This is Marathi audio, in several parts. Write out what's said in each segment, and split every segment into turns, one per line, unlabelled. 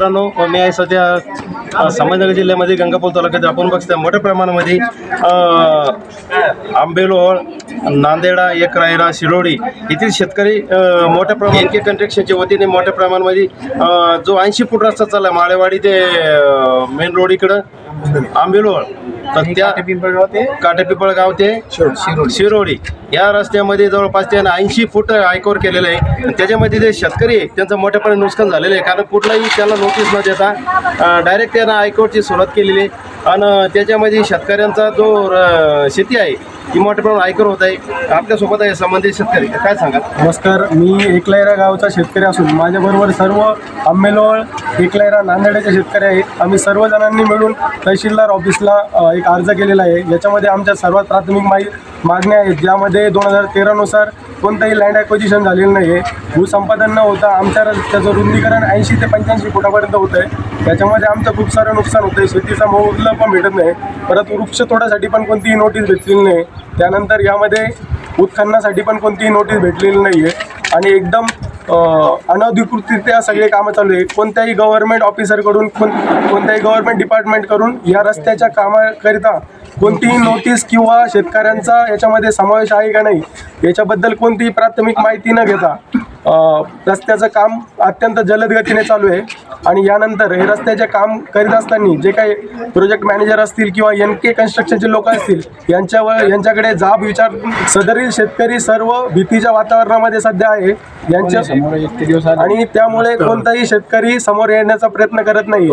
मित्रांनो मी आहे सध्या संभाजीनगर जिल्ह्यामध्ये गंगापूर तालुक्यात आपण बघता मोठ्या प्रमाणामध्ये आंबेलोळ नांदेडा एक रायरा शिरोडी येथील शेतकरी मोठ्या प्रमाणात के कंट्रक्शनच्या वतीने मोठ्या प्रमाणामध्ये जो ऐंशी फूट रस्ता चालला माळेवाडी ते मेन रोड इकडं आंबेलोळ. तर त्या काटेपिंपळगाव ते? शिरोडी. या रस्त्यामध्ये जवळपास त्यानं ऐंशी फूट आयकोर केलेलं आहे. आणि त्याच्यामध्ये जे शेतकरी आहे त्यांचं मोठ्यापणे नुकसान झालेलं आहे. कारण कुठलाही त्याला नोटीस न देता डायरेक्ट त्यानं आयकोरची सुरुवात केलेली आहे. आणि त्याच्यामध्ये शेतकऱ्यांचा जो शेती आहे की मोठ्या प्रमाणात आयकर होत आहे. आपल्यासोबत आहे संबंधित शेतकरी. काय सांगा
नमस्कार मी एकलायरा गावचा शेतकरी असून माझ्याबरोबर सर्व आंबेलोळ एकलायरा नांदेड्याचे शेतकरी आहेत. आम्ही सर्व जणांनी मिळून तहसीलदार ऑफिसला एक अर्ज केलेला आहे. याच्यामध्ये आमच्या सर्वात प्राथमिक माही मागण्या आहेत. ज्यामध्ये दोन हजार तेरानुसार कोणताही लँड ॲक्विजिशन झालेलं नाही आहे भूसंपादन न होता आमच्या त्याचं रुंदीकरण ऐंशी ते पंच्याऐंशी फुटापर्यंत होतं आहे त्याच्यामध्ये आमचं खूप सारं नुकसान होतं आहे शेतीचा मोबदला पण भेटत नाही. परत वृक्ष तोडासाठी पण कोणतीही नोटीस भेटलेली नाही. त्यानंतर यामध्ये उत्खननासाठी पण कोणतीही नोटीस भेटलेली नाही आहे आणि एकदम अनधिकृतरित्या सगळे कामं चालू आहे. कोणत्याही गव्हर्नमेंट ऑफिसरकडून कोण कोणत्याही गव्हर्नमेंट डिपार्टमेंटकडून या रस्त्याच्या कामाकरिता कोणतीही नोटीस किंवा शेतकऱ्यांचा याच्यामध्ये समावेश आहे का नाही याच्याबद्दल कोणतीही प्राथमिक माहिती न घेता रस्त्याचं काम अत्यंत जलद गतीने चालू आहे. आणि यानंतर हे रस्त्याचे काम करीत असताना जे काही प्रोजेक्ट मॅनेजर असतील किंवा एन के कन्स्ट्रक्शनचे लोक असतील यांच्यावर यांच्याकडे जाब विचार सदरील शेतकरी सर्व भीतीच्या वातावरणामध्ये सध्या आहे. यांच्या आणि त्यामुळे कोणताही शेतकरी समोर येण्याचा प्रयत्न करत नाही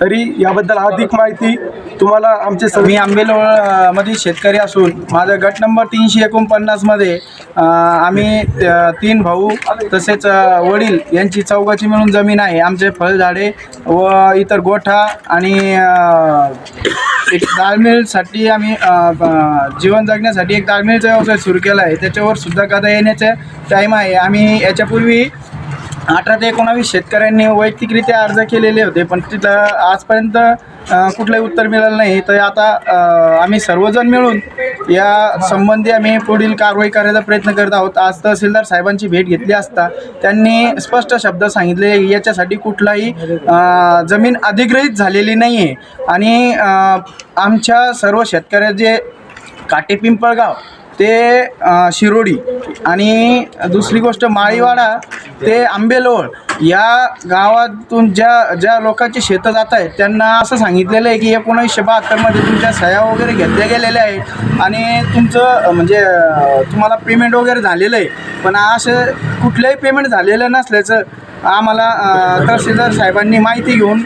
तरी याबद्दल अधिक माहिती तुम्हाला आमचे
मी आंबेलोळ मधील शेतकरी असून माझा गट नंबर तीनशे एकोणपन्नासमध्ये आम्ही तीन भाऊ तसेच वडील यांची चौकाची मिळून जमीन आहे. आमचे फळझाडे व इतर गोठा आणि एक ताळमेळसाठी आम्ही जीवन जगण्यासाठी एक ताळमेळचा व्यवसाय सुरू केला आहे. त्याच्यावर सुद्धा कदा येण्याचा टाईम आहे. आम्ही याच्यापूर्वी अठरा ते एकोणावीस शेतकऱ्यांनी वैयक्तिकरित्या अर्ज केलेले होते पण तिथं आजपर्यंत कुठलंही उत्तर मिळालं नाही. तर आता आम्ही सर्वजण मिळून या संबंधी आम्ही पुढील कारवाई करायचा प्रयत्न करत आहोत. आज तहसीलदार साहेबांची भेट घेतली असता त्यांनी स्पष्ट शब्द सांगितले याच्यासाठी कुठलाही जमीन अधिग्रहित झालेली नाही आहे आणि आमच्या सर्व शेतकऱ्याचे काटेपिंपळगाव ते अ, शिरोडी आणि दुसरी गोष्ट माळीवाडा ते आंबेलोळ या गावातून ज्या ज्या लोकांची शेतं जात आहेत त्यांना असं सांगितलेलं आहे की एकोणीसशे बहात्तरमध्ये तुमच्या सह्या वगैरे घेतल्या गेलेल्या आहेत आणि तुमचं अ, म्हणजे अ, तुम्हाला पेमेंट वगैरे झालेलं आहे. पण असं कुठलंही पेमेंट झालेलं नसल्याचं आम्हाला अ, तहसीलदार साहेबांनी माहिती घेऊन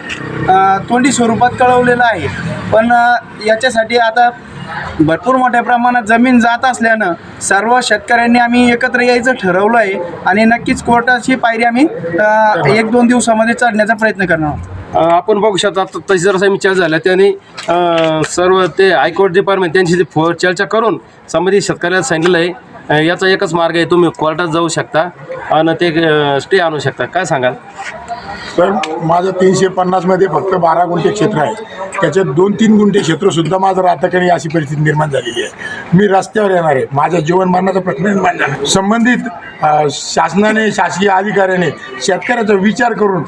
अ, तोंडी स्वरूपात कळवलेलं आहे. पण अ, याच्यासाठी आता भरपूर मोठ्या प्रमाणात जमीन जात असल्यानं सर्व शेतकऱ्यांनी आम्ही एकत्र यायचं ठरवलं आहे आणि नक्कीच कोर्टाची पायरी आम्ही अ, एक दोन दिवसामध्ये चढण्याचा प्रयत्न करणार आहोत.
अ, आपण बघू शकता आता तहसीलदार साहेब चर्चा झाल्या त्यांनी अ, सर्व ते हायकोर्ट डिपार्टमेंट त्यांची फो चर्चा करून संबंधित शेतकऱ्याला सांगितलं आहे. अ, याचा एकच मार्ग आहे तुम्ही कोर्टात जाऊ शकता आणि ते स्टे आणू शकता. काय सांगाल?
तर माझं तीनशे पन्नासमध्ये फक्त बारा गुंठे क्षेत्र आहे त्याच्यात दोन तीन गुंठे क्षेत्रसुद्धा माझं राहतं अशी परिस्थिती निर्माण झालेली आहे. मी रस्त्यावर येणार आहे. माझ्या जीवनमानाचा प्रश्न निर्माण झाला. संबंधित शासनाने शासकीय अधिकाऱ्याने शेतकऱ्याचा विचार करून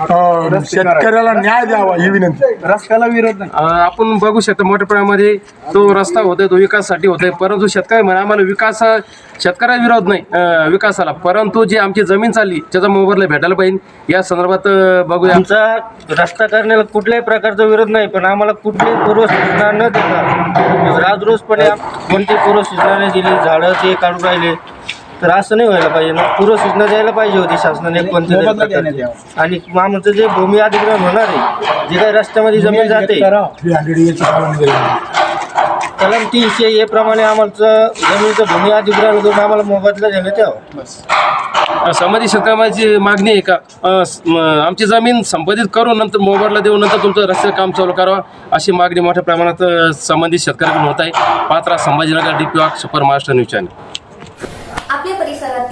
अ, शेतकऱ्याला न्याय द्यावा ही विनंती.
रस्त्याला विरोध नाही.
अ, आपण बघू शकतो मोठ्या प्रमाणामध्ये तो रस्ता होतोय तो विकासासाठी होतोय. परंतु शेतकरी म्हणा आम्हाला विकास शेतकऱ्या विरोध नाही अ, विकासाला. परंतु जी आमची जमीन चालली त्याचा मोबदला भेटायला पाहिजे. या संदर्भात अ, बघूया.
आमचा रस्ता करण्याला कुठल्याही प्रकारचा विरोध नाही पण आम्हाला कुठलीही पूर्वसूचना न देता राजरोजपणे कोणती पूर्वसूचना नाही दिली झाडं ते काढून राहिले तर असं नाही व्हायला पाहिजे. ना पूर्वसूचना द्यायला पाहिजे होती शासनाने कोणत्या तरी
मोबदला देण्यात
प्रकारची. आणि मग आमचं जे भूमी अधिग्रहण होणार आहे जे काही रस्त्यामध्ये जमीन जाते
थ्री हंड्रेड इयरची पालन केली
कलम तीनशे ए प्रमाणे आम्हाला जमिनीचं भूमी अधिग्रहण करून आम्हाला मोबदला देण्यात यावं.
संबंधित शेतकऱ्याची मागणी आहे का? अ, स- म, आमची जमीन संपादित करून नंतर मोबदला देऊन नंतर तुमचं रस्ते काम चालू करावं अशी मागणी मोठ्या प्रमाणात अ, संबंधित शेतकऱ्यांकडून होत आहे. Patra Sambhajinagar D P super Maharashtra news channel.